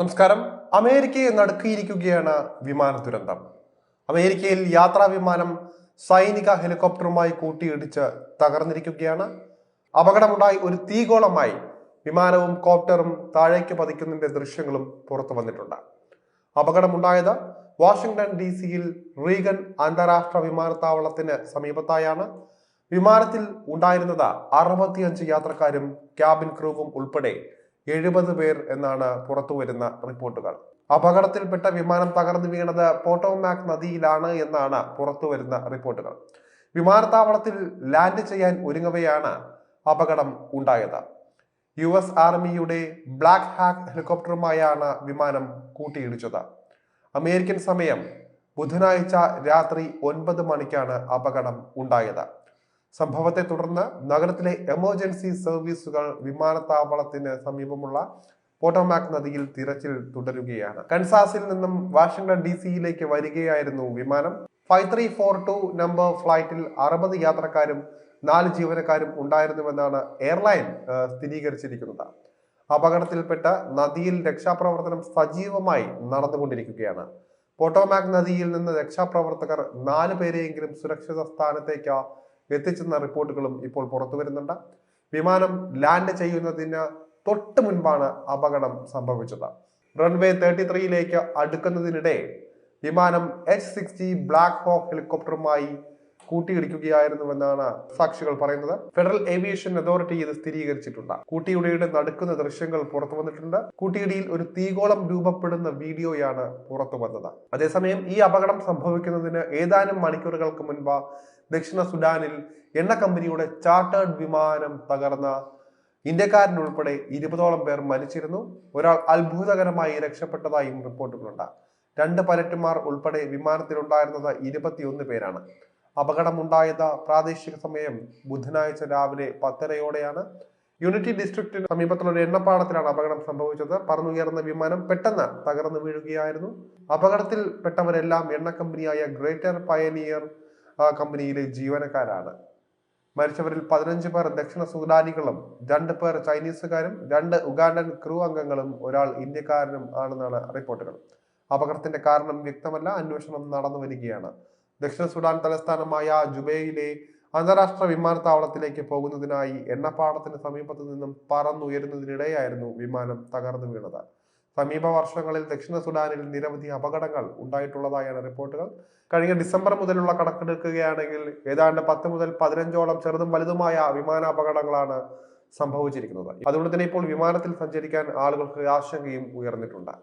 നമസ്കാരം. അമേരിക്കയെ നടുക്കിയിരിക്കുകയാണ് വിമാന ദുരന്തം. അമേരിക്കയിൽ യാത്രാ വിമാനം സൈനിക ഹെലികോപ്റ്ററുമായി കൂട്ടിയിടിച്ച് തകർന്നിരിക്കുകയാണ്. അപകടമുണ്ടായി ഒരു തീഗോളമായി വിമാനവും കോപ്റ്ററും താഴേക്ക് പതിക്കുന്നതിന്റെ ദൃശ്യങ്ങളും പുറത്തു വന്നിട്ടുണ്ട്. അപകടമുണ്ടായത് വാഷിംഗ്ടൺ ഡി സിയിൽ റീഗൻ അന്താരാഷ്ട്ര വിമാനത്താവളത്തിന് സമീപത്തായാണ്. വിമാനത്തിൽ ഉണ്ടായിരുന്നത് അറുപത്തിയഞ്ച് യാത്രക്കാരും ക്യാബിൻ ക്രൂവും ഉൾപ്പെടെ എഴുപത് പേർ എന്നാണ് പുറത്തുവരുന്ന റിപ്പോർട്ടുകൾ. അപകടത്തിൽപ്പെട്ട വിമാനം തകർന്നു വീണത് പോട്ടോമാക് നദിയിലാണ് എന്നാണ് പുറത്തുവരുന്ന റിപ്പോർട്ടുകൾ. വിമാനത്താവളത്തിൽ ലാൻഡ് ചെയ്യാൻ ഒരുങ്ങവെയാണ് അപകടം ഉണ്ടായത്. യു എസ് ആർമിയുടെ ബ്ലാക്ക് ഹാക്ക് ഹെലികോപ്റ്ററുമായാണ് വിമാനം കൂട്ടിയിടിച്ചത്. അമേരിക്കൻ സമയം ബുധനാഴ്ച രാത്രി ഒൻപത് മണിക്കാണ് അപകടം ഉണ്ടായത്. സംഭവത്തെ തുടർന്ന് നഗരത്തിലെ എമർജൻസി സർവീസുകൾ വിമാനത്താവളത്തിന് സമീപമുള്ള പോട്ടോമാക് നദിയിൽ തിരച്ചിൽ തുടരുകയാണ്. കൻസാസിൽ നിന്നും വാഷിംഗ്ടൺ ഡി സിയിലേക്ക് വരികയായിരുന്നു വിമാനം. Five three four two number ഫ്ലൈറ്റിൽ അറുപത് യാത്രക്കാരും നാല് ജീവനക്കാരും ഉണ്ടായിരുന്നുവെന്നാണ് എയർലൈൻ സ്ഥിരീകരിച്ചിരിക്കുന്നത്. അപകടത്തിൽപ്പെട്ട നദിയിൽ രക്ഷാപ്രവർത്തനം സജീവമായി നടന്നുകൊണ്ടിരിക്കുകയാണ്. പോട്ടോമാക് നദിയിൽ നിന്ന് രക്ഷാപ്രവർത്തകർ നാല് പേരെയെങ്കിലും സുരക്ഷിത സ്ഥാനത്തേക്ക് എത്തിച്ചെന്ന റിപ്പോർട്ടുകളും ഇപ്പോൾ പുറത്തു വരുന്നുണ്ട്. വിമാനം ലാൻഡ് ചെയ്യുന്നതിന് തൊട്ട് മുൻപാണ് അപകടം സംഭവിച്ചത്. റൺവേ തേർട്ടി ത്രീയിലേക്ക് അടുക്കുന്നതിനിടെ വിമാനം എച്ച് സിക്സ്റ്റി ബ്ലാക്ക് ഹോക്ക് ഹെലികോപ്റ്ററുമായി കൂട്ടിയിടിക്കുകയായിരുന്നുവെന്നാണ് സാക്ഷികൾ പറയുന്നത്. ഫെഡറൽ ഏവിയേഷൻ അതോറിറ്റി ഇത് സ്ഥിരീകരിച്ചിട്ടുണ്ട്. കൂട്ടിയിടിയുടെ നടക്കുന്ന ദൃശ്യങ്ങൾ പുറത്തു വന്നിട്ടുണ്ട്. കൂട്ടിയിടിയിൽ ഒരു തീകോളം രൂപപ്പെടുന്ന വീഡിയോയാണ് പുറത്തു വന്നത്. അതേസമയം ഈ അപകടം സംഭവിക്കുന്നതിന് ഏതാനും മണിക്കൂറുകൾക്ക് മുൻപ് ദക്ഷിണ സുഡാനിൽ എണ്ണ കമ്പനിയുടെ ചാർട്ടേഡ് വിമാനം തകർന്ന ഇന്ത്യക്കാരനുൾപ്പെടെ ഇരുപതോളം പേർ മരിച്ചിരുന്നു. ഒരാൾ അത്ഭുതകരമായി രക്ഷപ്പെട്ടതായും റിപ്പോർട്ടുകളുണ്ട്. രണ്ട് പൈലറ്റുമാർ ഉൾപ്പെടെ വിമാനത്തിലുണ്ടായിരുന്നത് ഇരുപത്തിയൊന്ന് പേരാണ്. അപകടമുണ്ടായത് പ്രാദേശിക സമയം ബുധനാഴ്ച രാവിലെ പത്തരയോടെയാണ്. യൂണിറ്റി ഡിസ്ട്രിക്റ്റിന് സമീപത്തുള്ള ഒരു എണ്ണപ്പാടത്തിലാണ് അപകടം സംഭവിച്ചത്. പറന്നുയർന്ന വിമാനം പെട്ടെന്ന് തകർന്നു വീഴുകയായിരുന്നു. അപകടത്തിൽ പെട്ടവരെല്ലാം എണ്ണ കമ്പനിയായ ഗ്രേറ്റർ പയനിയർ കമ്പനിയിലെ ജീവനക്കാരാണ്. മരിച്ചവരിൽ പതിനഞ്ച് പേർ ദക്ഷിണ സുഡാനികളും രണ്ട് പേർ ചൈനീസുകാരും രണ്ട് ഉഗാണ്ടൻ ക്രൂ അംഗങ്ങളും ഒരാൾ ഇന്ത്യക്കാരനും ആണെന്നാണ് റിപ്പോർട്ടുകൾ. അപകടത്തിന്റെ കാരണം വ്യക്തമല്ല. അന്വേഷണം നടന്നു വരികയാണ് ദക്ഷിണ സുഡാൻ തലസ്ഥാനമായ ജുബയിലെ അന്താരാഷ്ട്ര വിമാനത്താവളത്തിലേക്ക് പോകുന്നതിനായി എണ്ണപ്പാടത്തിന് സമീപത്തു നിന്നും പറന്നുയരുന്നതിനിടെയായിരുന്നു വിമാനം തകർന്നു വീണത്. സമീപ വർഷങ്ങളിൽ ദക്ഷിണ സുഡാനിൽ നിരവധി അപകടങ്ങൾ ഉണ്ടായിട്ടുള്ളതായാണ് റിപ്പോർട്ടുകൾ. കഴിഞ്ഞ ഡിസംബർ മുതലുള്ള കണക്കെടുക്കുകയാണെങ്കിൽ ഏതാണ്ട് പത്ത് മുതൽ പതിനഞ്ചോളം ചെറുതും വലുതുമായ വിമാന അപകടങ്ങളാണ് സംഭവിച്ചിരിക്കുന്നത്. അതുകൊണ്ട് തന്നെ ഇപ്പോൾ വിമാനത്തിൽ സഞ്ചരിക്കാൻ ആളുകൾക്ക് ആശങ്കയും ഉയർന്നിട്ടുണ്ട്.